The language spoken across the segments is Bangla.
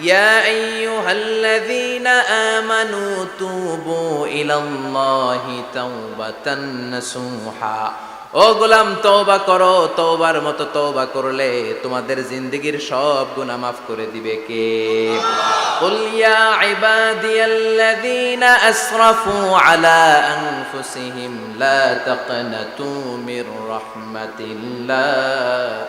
ইয়া আইয়ুহাল্লাযীনা আমানু তুবু ইলাল্লাহি তাওবাতান নাসুহা ও গোলাম তওবা করো তওবার মতো তওবা করলে তোমাদের জিন্দেগীর সব গুনাহ মাফ করে দিবে কে قل يا عبادي الذين أسرفوا على أنفسهم لا تقنطوا من رحمة الله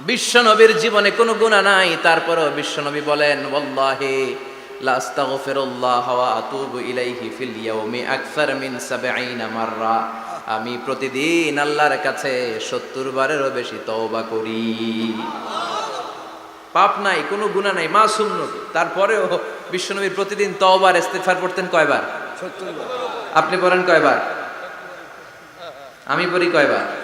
বিশ্বনবীর জীবনে কোনো গুণা নাই তারপরও বিশ্বনবী বলেন ওয়াল্লাহি লা আস্তাগফিরুল্লাহ ওয়া আতুবু ইলাইহি ফিল ইয়াউমি আকসার মিন 70 মাররা। আমি প্রতিদিন আল্লাহর কাছে 70 বারেরও বেশি তওবা করি। পাপ নাই কোনো গুনাহ নাই মাসুম নবী। তারপরেও বিশ্বনবী প্রতিদিন তওবার ইস্তিগফার পড়তেন কয়বার? আপনি পড়েন কয়বার? আমি পড়ি কয়বার?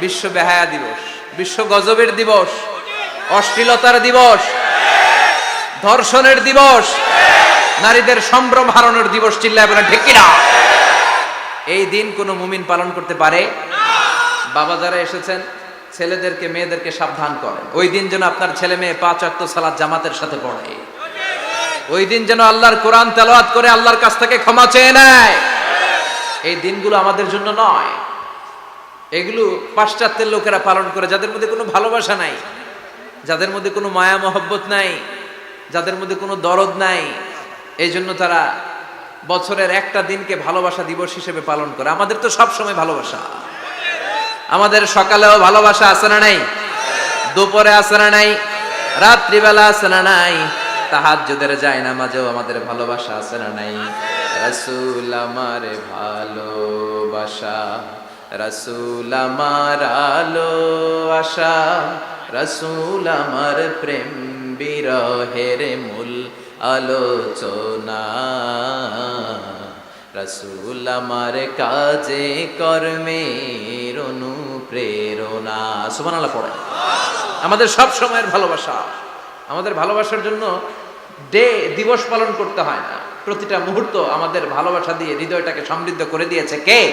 বিশ্ব বেহায়া দিবস, বিশ্ব গজবের দিবস, অশ্লীলতার দিবস, ধর্ষণের দিবস, নারীদের সম্ভ্রম হারানোর দিবস চিল্লায় বলেন, ঠিক কিনা? এই দিন কোনো মুমিন পালন করতে পারে? বাবা যারা এসেছেন, ছেলেদেরকে, মেয়েদেরকে সাবধান করেন। ওই দিন যেন আপনার ছেলে মেয়ে পাঁচ অক্ত সালাদ জামাতের সাথে পড়ে। ওই দিন যেন আল্লাহর কোরআন তেলাওয়াত করে আল্লাহর কাছ থেকে ক্ষমা চেয়ে নেয়। এই দিনগুলো আমাদের জন্য নয়। এগুলো পাশ্চাত্যের লোকেরা পালন করে, যাদের মধ্যে কোনো ভালোবাসা নাই, যাদের মধ্যে কোনো মায়া মহব্বত নাই, যাদের মধ্যে কোনো দরদ নাই, এই জন্য তারা বছরের একটা দিনকে ভালোবাসা দিবস হিসেবে পালন করে। আমাদের তো সব সময় ভালোবাসা। আমাদের সকালেও ভালোবাসা আছে না নাই? দুপুরে আছে না নাই? রাত্রিবেলা আছে না নাই? তাহাজ্জুদের যায় না মাঝেও আমাদের ভালোবাসা আছে না নাই? রাসূল আমার ভালোবাসা। রাসূল আমার আলো, আশা। রাসূল আমার প্রেম, বিরহের মূল আলোচনা। রসুল আমার কাজে, কর্মের অনুপ্রেরণা। সুমান আল্লাহ পড়ে। আমাদের সব সময়ের ভালোবাসা। আমাদের ভালোবাসার জন্য ডে, দিবস পালন করতে হয় না। প্রতিটা মুহূর্ত আমাদের ভালোবাসা দিয়ে হৃদয়টাকে সমৃদ্ধ করে দিয়েছে কে?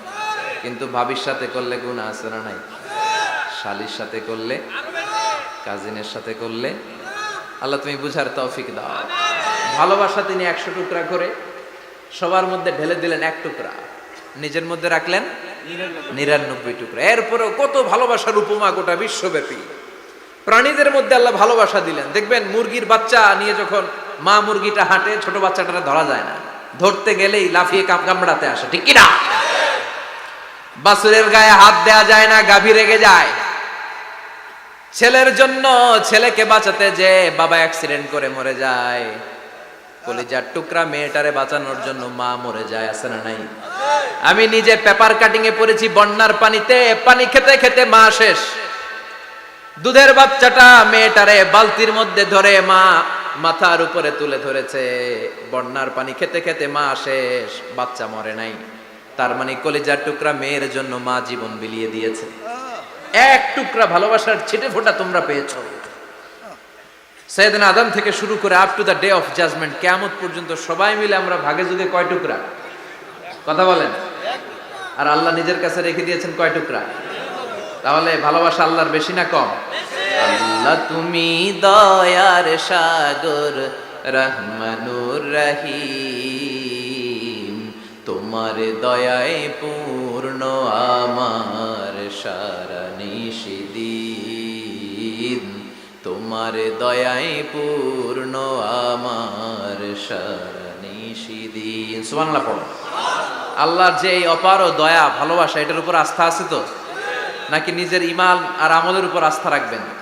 কিন্তু ভাবির সাথে করলে গুনাহ আছে না নাই? শালির সাথে করলে, কাজিনের সাথে করলে, আল্লাহ তুমি বুঝার তৌফিক দাও। ভালোবাসা তিনি একশো টুকরা করে, সবার মধ্যে ঢেলে দিলেন এক টুকরা। নিজের মধ্যে রাখলেন নিরানব্বই টুকরা। এরপরেও কত ভালোবাসার উপমা গোটা বিশ্বব্যাপী। প্রাণীদের মধ্যে আল্লাহ ভালোবাসা দিলেন। দেখবেন মুরগির বাচ্চা নিয়ে যখন মা মুরগিটা হাঁটে, ছোট বাচ্চাটা ধরা যায় না। ধরতে গেলেই লাফিয়ে কাম কামড়াতে আসে, ঠিক কিনা? বাসুরের গায়ে হাত দেয়া যায় না, গাভী রেগে যায়। ছেলের জন্য ছেলেকে বাঁচাতে যে বাবা অ্যাক্সিডেন্ট করে মরে যায়। কলিজার টুকরা মেয়েটারে বাঁচানোর জন্য মা মরে যায়, আছে না নাই? আমি নিজে পেপার কাটিং এ পড়েছি, বন্যার পানিতে, পানি খেতে খেতে মা শেষ। দুধের বাচ্চাটা মেয়েটারে বালতির মধ্যে ধরে মা মাথার উপরে তুলে ধরেছে, বন্যার পানি খেতে খেতে মা শেষ, বাচ্চা মরে নাই। তার মানে কলিজার টুকরা মেয়ের জন্য মা জীবন বিলিয়ে দিয়েছে। এক টুকরা ভালোবাসার ছিটে ফোটা তোমরা পেয়েছ। সৈয়দিন আদম থেকে শুরু করে up to the day of judgement কেমন পর্যন্ত সবাই মিলে আমরা ভাগে যুগে কয় টুকরা? কথা বলেন। আর আল্লাহ নিজের কাছে রেখে দিয়েছেন কয় টুকরা? তাহলে ভালোবাসা আল্লাহর বেশি না কম? আল্লাহ তুমি দয়ার সাগর, রহমানুর রহিম। তোমার দয়ায় পূর্ণ, আমার সারা নিষিদিন তোমার দয়ায় পূর্ণ, আমার সারা নিষিদিন সুবহানাল্লাহ পড়ো। আল্লাহর যে এই অপার দয়া, ভালোবাসা, এটার উপর আস্থা আছে তো? নাকি নিজের ইমান আর আমলের উপর আস্থা রাখবেন?